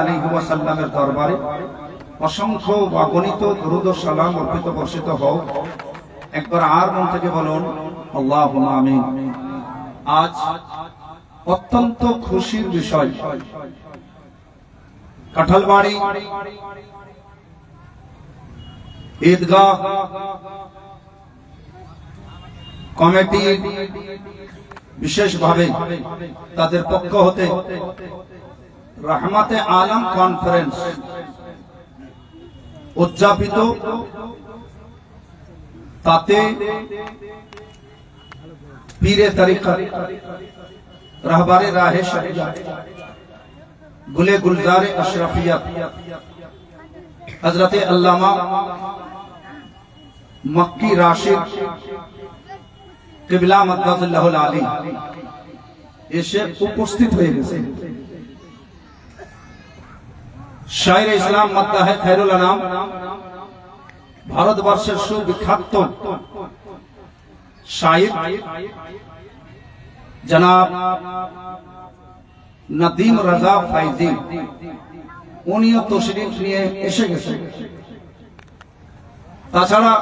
আলাইহি দরবারে অসংখ্য অগণিত দরুদ সালাম অর্পিত, বর্ষিত হোক। একবার আর মন থেকে বলুন আমিন। আজ অত্যন্ত খুশির বিষয়। কাঁঠালবাড়ি, ঈদগাহ, কমিটি বিশেষভাবে তাদের পক্ষ হতে রহমাতে আলম কনফারেন্স উদযাপিত তাতে পীরে তারিকা রাহবারে রাহে শরিয়া গুলে গুলজারে আশরাফিয়া হজরতে আল্লামা মক্কি রাশিদ কিবলা মদ্দাতুল্লাহুল আলী এসে উপস্থিত হয়ে গেছে। শায়ের ইসলাম মদ্দাহে খায়রুল আনাম ভারতবর্ষের সুবিখ্যাত শায়ের জনাব নদীম রাজা ফাইজি। উনিও তশরিফ নিয়ে এসে গেছে। তাছাড়া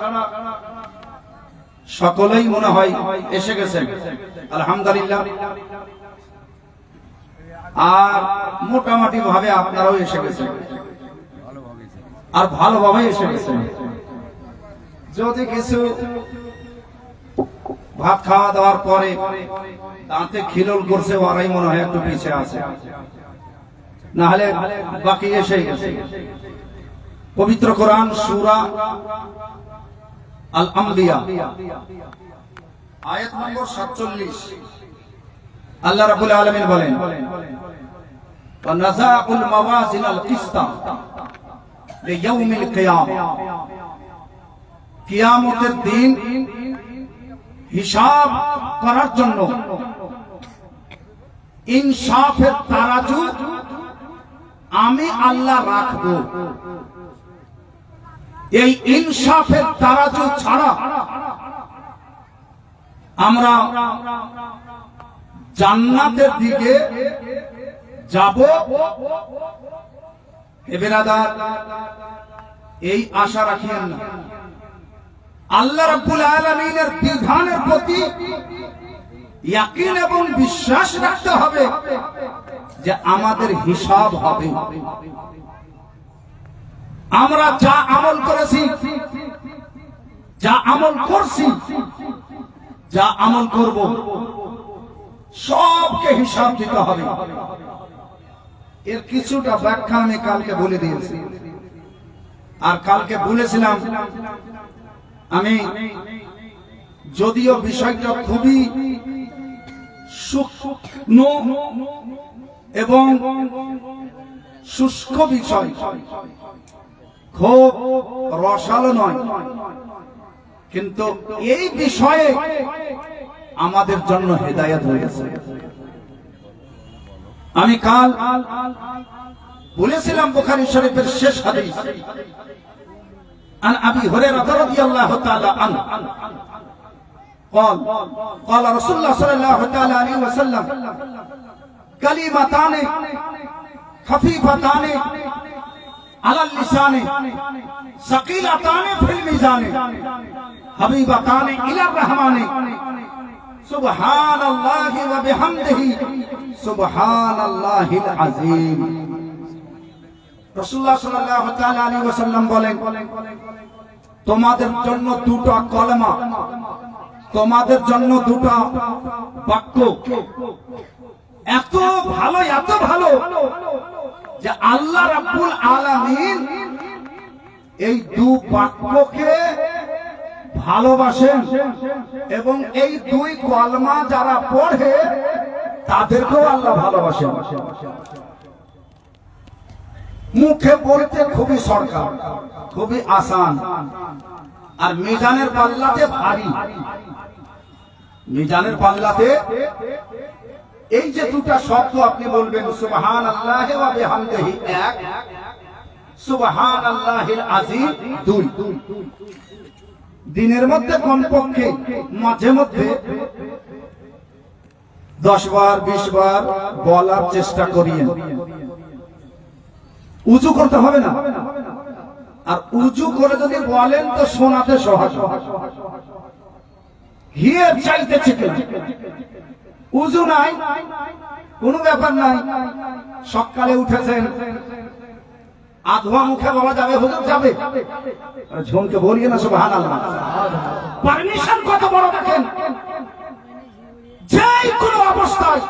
সকলেই মনে হয় এসে গেছেন। আলহামদুলিল্লাহ। আর মোটামুটি ভাবে আপনারাও এসে গেছেন। আর ভালোভাবে এসে গেছেন। যদি কিছু ভাত খাওয়া দাওয়ার পরে দাঁতে খিলল করছে, ওরাই মনে হয় একটু পিছিয়ে আছে। না হলে বাকি এসে গেছে। পবিত্র কোরআন সুরা আল আম্বিয়া আয়াত নম্বর 47 আল্লাহ রাব্বুল আলামিন বলেন ওয়া নাযাকুল মাওয়াজিন আল কিসতা লিয়াউমিল কিয়ামা। কিয়ামতের দিন হিসাব করার জন্য ইনসাফের তারাজু আমি আল্লাহ রাখব। এই ইনসাফের তারাজু ছাড়া আমরা জান্নাতের দিকে যাব? বেরাদার এই আশা রাখিয়েন না। আল্লাহ রাব্বুল আলামিনের বিধানের প্রতি এবং বিশ্বাস রাখতে হবে যে আমাদের হিসাব হবে। আমরা যা আমল করেছি, যা আমল করছি, যা আমল করব, সবকে হিসাব দিতে হবে। এর কিছুটা ব্যাখ্যা আমি কালকে বলে দিয়েছি। আর কালকে বলেছিলাম, আমি যদিও বিষয়টা খুবই এবং শুষ্ক বিষয় খুব রসালো নয় কিন্তু এই বিষয়ে আমাদের জন্য হেদায়ত হয়েছে আমি কাল বলেছিলাম বুখারী শরীফের শেষ হাদিস عن ابي هريره رضي الله تعالى عنه قال قال رسول الله صلى الله تعالى عليه وسلم كلمتان خفيفتان আলাল লিসানে সাকিলাতানে ফিল মিজানে হাবিবাতানে ইলা রহমানে। সুবহানাল্লাহি ওয়া বিহামদিহি, সুবহানাল্লাহিল আযীম। রাসূলুল্লাহ সাল্লাল্লাহু তাআলা আলাইহি ওয়াসাল্লাম বলেন, তোমাদের জন্য দুটো কলমা, তোমাদের জন্য দুটো বাক্য। এত ভালো এত ভালো যে আল্লাহ রাব্বুল আলামিন এই দু বাক্যকে ভালোবাসেন এবং এই দুই কলমা যারা পড়ে, তাদেরকেও আল্লাহ ভালোবাসেন। মুখে বলতে খুবই সরকার, খুবই আসান। আর মিজানের পাল্লাতে ভারী। মিজানের পাল্লাতে এই যে দুটা শব্দ আপনি বলবেন সুবহান আল্লাহ এক সুবহান আল্লাহিল আজিম দুই। দিনের মধ্যে কমপক্ষে, মাঝে মধ্যে দশ বার, বিশ বার বলার চেষ্টা করিয়েন। উজু করতে হবে না। আর উজু করে যদি বলেন, তো শোনাতে সহজ। হিয়ের চাইতে চিকেন উজু নাই, কোনো ব্যাপার নাই। সকালে উঠেছেন। আধোয়া মুখে বলা যাবে, হুজুর যাবে। ঝুমকে বলিয়ে না সুবহান আল্লাহ পারমিশন কত বড় দেখেন। যে কোনো অবস্থায়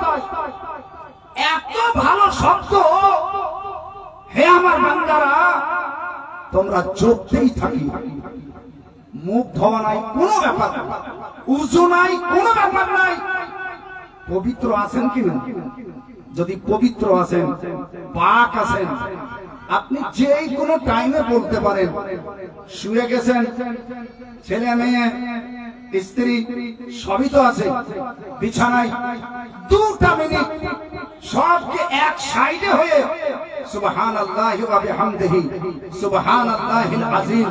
এত ভালো শব্দ, হে আমার বান্দারা, তোমরা চোখতেই থাকি। মুখ ধোয়া নাই, কোনো ব্যাপার উজু নাই, কোনো ব্যাপার নাই। পবিত্র আছেন কিনা যদি পবিত্র আছেন পাক আছেন আপনি যেই কোনো টাইমে বলতে পারেন। শুয়ে গেছেন, ছেলে, মেয়ে, স্ত্রী, সবই তো আছে। বিছানায় দুটা মিনিট সবকে এক সাইডে হয়ে সুবহান আল্লাহ বিহামদিহি সুবহান আল্লাহিল আজিম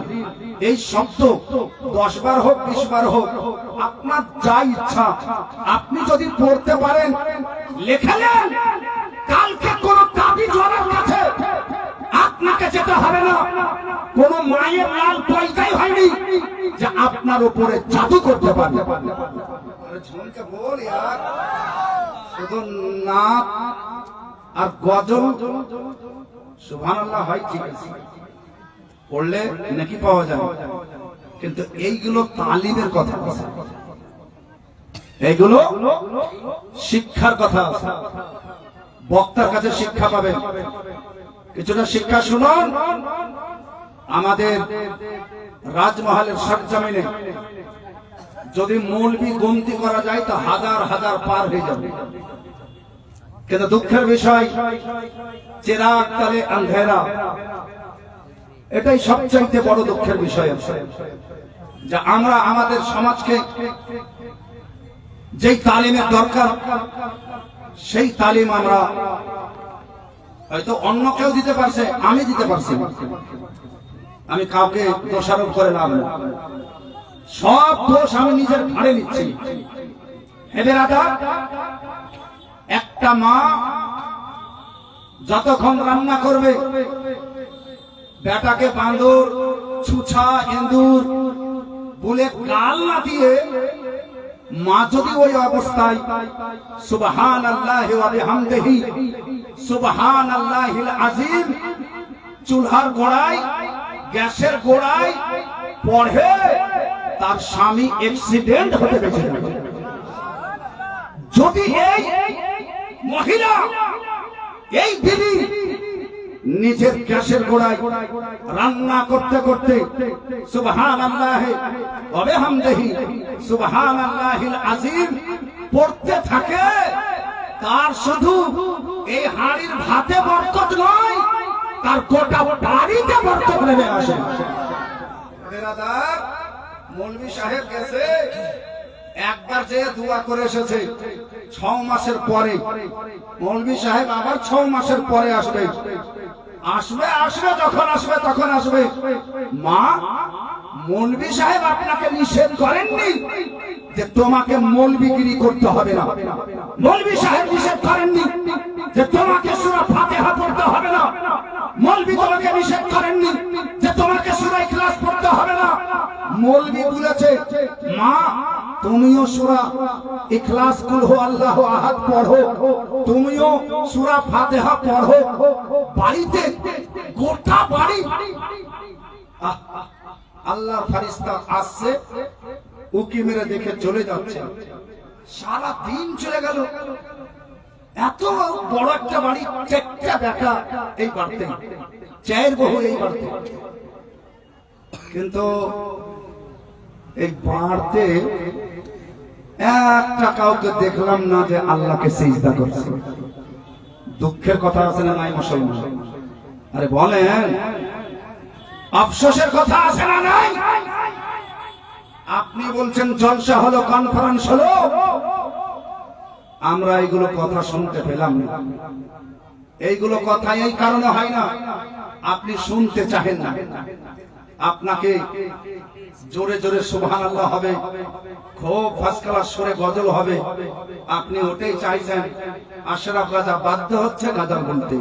এই শব্দ দশ বার হোক, বিশ বার হোক, আপনার যা ইচ্ছা। আপনি যদি পড়তে পারেন, লেখা আপনার উপরে জাদু করতে ইয়ার। শুধু নাচ আর গজল, সুবহানাল্লাহ, হয় ঠিক আছে। পড়লে নাকি পাওয়া যায় কিন্তু এইগুলো তালিমের কথা এইগুলো শিক্ষার কথা আছে। বক্তার কাছে শিক্ষা পাবেন। কিছুটা শিক্ষা শুনুন। আমাদের রাজমহলের সরজমিনে যদি মৌলবি গন্তি করা যায়, তো হাজার হাজার পার হয়ে যাবে কিন্তু দুঃখের বিষয়, চেরাগ তালে আন্ধেরা এটাই সবচাইতে বড় দুঃখের বিষয় যে আমরা আমাদের সমাজকে যেই তালিমের দরকার, সেই তালিম আমরা হয়তো অন্য কেউ দিতে পারছে, আমি দিতে পারছি। আমি কাউকে দোষারোপ করে লাভ নেই। সব দোষ আমি নিজের ঘাড়ে নিচ্ছি। হেদের আদা একটা মা যতক্ষণ রান্না করবে, বেটাকে বাঁদর, ছুছা এন্দুর বলে গাল না দিয়ে মা যদি ওই অবস্থায় সুবহান আল্লাহ সুবহান আল্লাহিল আজিম চুলহার গোড়ায় গ্যাসের গোড়ায় পড়ে তার স্বামী অ্যাক্সিডেন্ট হতে যাবে যদি এই মহিলা, এই বিবি নিজের গ্যাসের গোড়ায় রান্না করতে করতে সুবহান আল্লাহ অবে হামদেহি সুবহান আল্লাহিল আজিম পড়তে থাকে, তার শুধু এই হাড়ির ভাতে বরকত নয় তার গোটা বাড়িতে বরকত নেমে আসে। মৌলভী সাহেব গেছে। একবার যে দোয়া করে এসেছে, ছ মাসের পরে। মৌলভী সাহেব আবার ছ মাসের পরে আসবে। আসবে আসবে, যখন আসবে, তখন আসবে। মা, মৌলভী সাহেব আপনাকে নিষেধ করেননি যে তোমাকে মৌলবিগিরি করতে হবে না। মৌলভী সাহেব নিষেধ করেননি যে তোমাকে সুরা ফাতেহা পড়তে হবে না। মৌলভী তোমাকে নিষেধ করেননি যে তোমাকে সুরা ইখলাস পড়তে হবে না। মৌলভী বলেছে মা তুমিও সুরা ইখলাস কুল হো আল্লাহ আহাদ পড়ো। তুমিও সুরা ফাতেহা পড়ো। বাড়িতে গোটা বাড়ি আহ, আল্লাহর ফারিস্তা আসছে উকি মেরে দেখে চলে যাচ্ছে। সারা দিন চলে গেল। এত বড় একটা বাড়ি চারটা বেটা এই বাড়তে। চায়ের বহু এই বাড়তে। কিন্তু এই বাড়তে একটা কাউকে দেখলাম না যে আল্লাহকে সিজদা করছে। দুঃখের কথা আছে না নাই, মুসলমান? আরে বলেন, আফসোসের কথা আছে না নাই? আপনি বলছেন, জলসা হলো কনফারেন্স হলো। আমরা এইগুলো কথা শুনতে পেলাম না। এইগুলো কথা এই কারণে হয় না, আপনি শুনতে চাহেন না। আপনাকে জোরে জোরে সুবহান আল্লাহ হবে, খুব ফার্স্ট ক্লাস সরে গজল হবে। আপনি ওটাই চাইছেন, আশরাফ রাজা বাধ্য হচ্ছে গাজার বলতে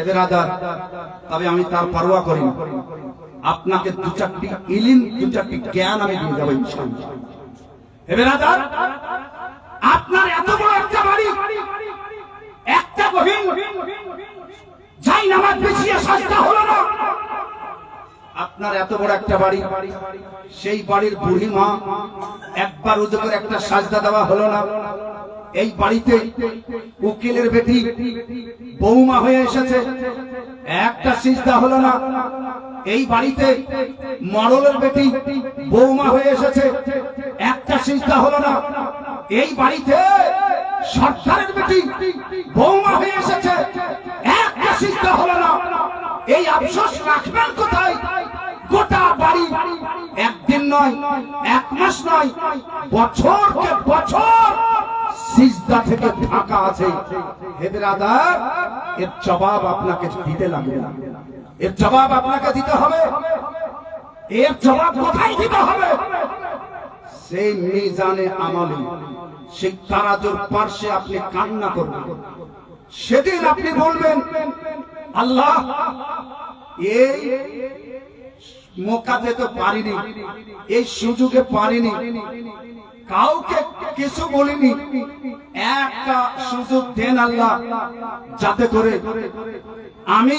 এদের আদার, তবে আমি তার পারোয়া করি আপনাকে দু চারটি ইলিম, দু চারটি জ্ঞান আমি দিয়ে যাব ইনশাআল্লাহ। এবার আদার, আপনার এত একটা বাড়ি একটা গহীন। যাই নামাজ পিছিয়ে সাজটা হলো না। আপনার এত বড় একটা বাড়ি, সেই বাড়ির বুড়ি মা একবার উদ্যোগের একটা সাজদা দেওয়া হলো না। এই বাড়িতে উকিলের বেটি বৌমা হয়ে এসেছে। একটা সিজদা হলো না। এই বাড়িতে মরলের বেটি বৌমা হয়ে এসেছে। একটা সিজদা হলো না। এই বাড়িতে সরকারের বেটি বৌমা হয়ে এসেছে। একটা সিজদা হলো না। এই আফসোস রাখবেন কোথায়? গোটা বাড়ি একদিন নয়, এক মাস নয় বছর বছরকে বছর সিজদা থেকে ফাঁকা আছে। হে বেরাদার এর জবাব আপনাকে দিতে লাগবে এর জবাব আপনাকে দিতে হবে। এর জবাব কোথায় দিতে হবে? সেই মিজানে আমলে। সেই তারাজুর পার্শ্বে আপনি কান্না করবেন। সেদিন আপনি বলবেন, আল্লাহ, এই মোকাতে তো পারিনি, এই সুযোগে পারিনি, কাউকে কিছু বলিনি। একটা সুযোগ দেন আল্লাহ, যাতে করে আমি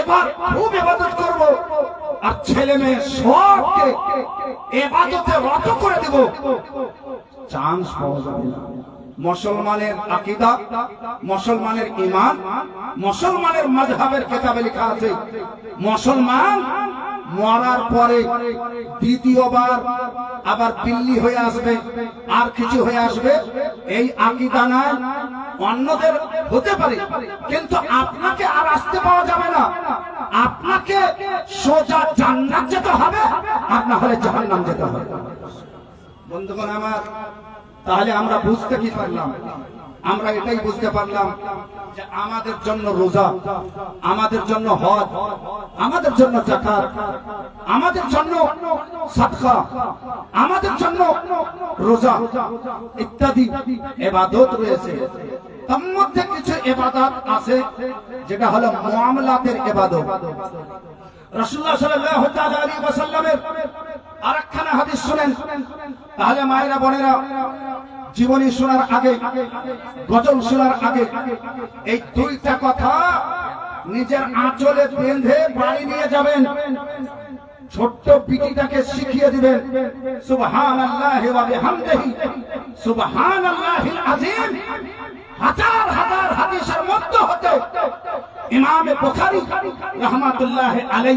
এবার খুব এবাদত করব আর ছেলে মেয়ে সবকে এবাদতে রত করে দেব। চান্স পাওয়া যাবে না। মুসলমানের আকিদা, মুসলমানের ইমান মুসলমানের মাযহাবের কিতাবে লেখা আছে, মুসলমান মরার পরে দ্বিতীয়বার আবার পিল্লি হয়ে আসবে, আর কিছু হয়ে আসবে, এই আকিদা নাই, অন্যদের হতে পারে, কিন্তু আপনাকে আর আসতে পাওয়া যাবে না। আপনাকে সোজা জান্নাত যেতে হবে, আর না হলে জাহান্নাম যেতে হবে। বন্ধুগণ আমার, তাহলে আমরা বুঝতে কি পারলাম? আমরা এটাই বুঝতে পারলাম যে আমাদের জন্য রোজা, আমাদের জন্য হজ, আমাদের জন্য জাকাত আমাদের জন্য আমাদের জন্য রোজা ইত্যাদি এবাদত রয়েছে। তার মধ্যে কিছু এবাদত আছে যেটা হলো মুআমালাতের এবাদত। রাসূলুল্লাহ সাল্লাল্লাহু আরেকখানা হাদিস শুনেন। তাহলে মায়েরা, বোনেরা, জীবনী শোনার আগে, গজল শোনার আগে, এই দুইটা কথা নিজের আঁচলে বেঁধে বাড়ি নিয়ে যাবেন। ছোট্ট পিটিটাকে শিখিয়ে দিবেন সুবহান আল্লাহ সুবহান আজিম হাজার হাজার ইমামে বুখারী রহমাতুল্লাহ আলাই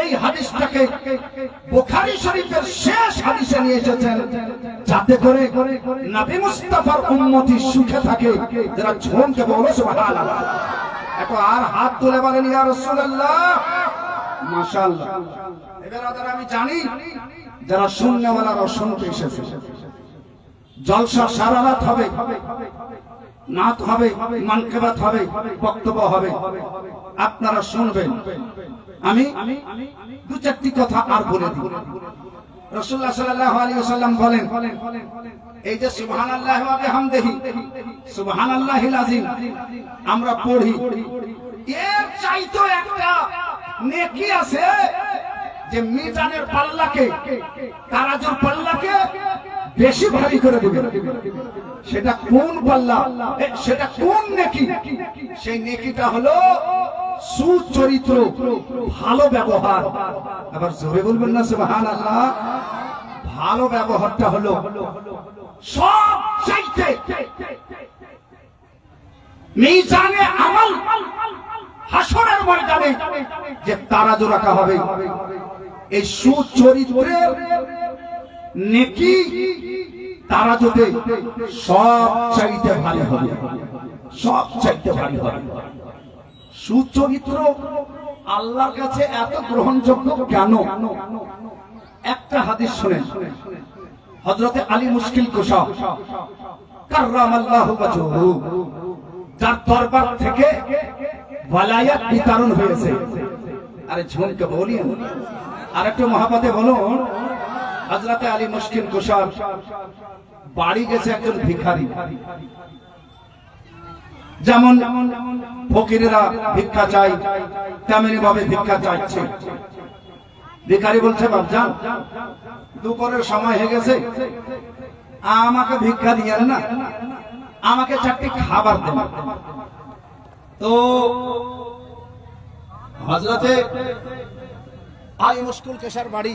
এই হাদিসটাকে বুখারী শরীফের শেষ হাদিসে নিয়ে এসেছেন। যাতে করে নবী মুস্তাফার উম্মতি সুখে থাকে, যারা ঝুমকে বলো, সুবহানাল্লাহ। এখন আর হাত তুলে বলেন, ইয়া রাসূলুল্লাহ। মাশাআল্লাহ। এবার আমি জানি যারা শূন্যওয়ালারা শুনতে এসেছে। জলসা সারা রাত হবে। নাত হবে, মানকেবাত হবে, বক্তব্য হবে। আপনারা শুনবেন। আমি দু চারটি কথা আর বলে দিই। রসুল্লাহ সাল্লাল্লাহু আলাইহি ওয়াসাল্লাম বলেন, এই যে সুবহানাল্লাহি ওয়া বিহামদিহি, সুবহানাল্লাহিল আযীম, আমরা পড়ি। এর চাইতো একটা নেকি আছে যে মিজানের পাল্লাকে, তারাজুর পাল্লাকে বেশি ভারী করে দেবে। সেটা কোন পাল্লা? সেটা কোন নেকি? সেই নেকিটা হলো সুচরিত্র, ভালো ব্যবহার। আবার জোরে বলবেন না সে সুবহান আল্লাহ ভালো ব্যবহারটা হলো সব চাইতে মিজানে আমল হাসরের ময়দানে যে তারাজু রাখা হবে। এই সুচরিত্রের নেকি? তারা যদি সব চাইতে ভারী হবে, সব চাইতে ভারী হবে। সুচরিত্র আল্লাহর কাছে এত গ্রহণযোগ্য কেন? একটা হাদিস শুনেন। হজরতে আলী মুশকিল কুশা কার্রাম আল্লাহ যার দরবার থেকে ওয়ালায়াত বিতরণ হয়েছে। আরে ঝুমকে বলি আর একটু মহাপাতে বলো হজরতে আলী মুশকিল কুশার বাড়ি গেছে একজন ভিখারি। যেমন ফকিরেরা ভিক্ষা চাই তেমনি ভাবে ভিক্ষা চাইছে। ভিখারি বলছে বাবজান দুপুরের সময় হয়ে গেছে, আমাকে ভিক্ষা দিয়েন না, আমাকে চারটি খাবার দেন। তো হজরতে আলী মুশকুল কেশার বাড়ি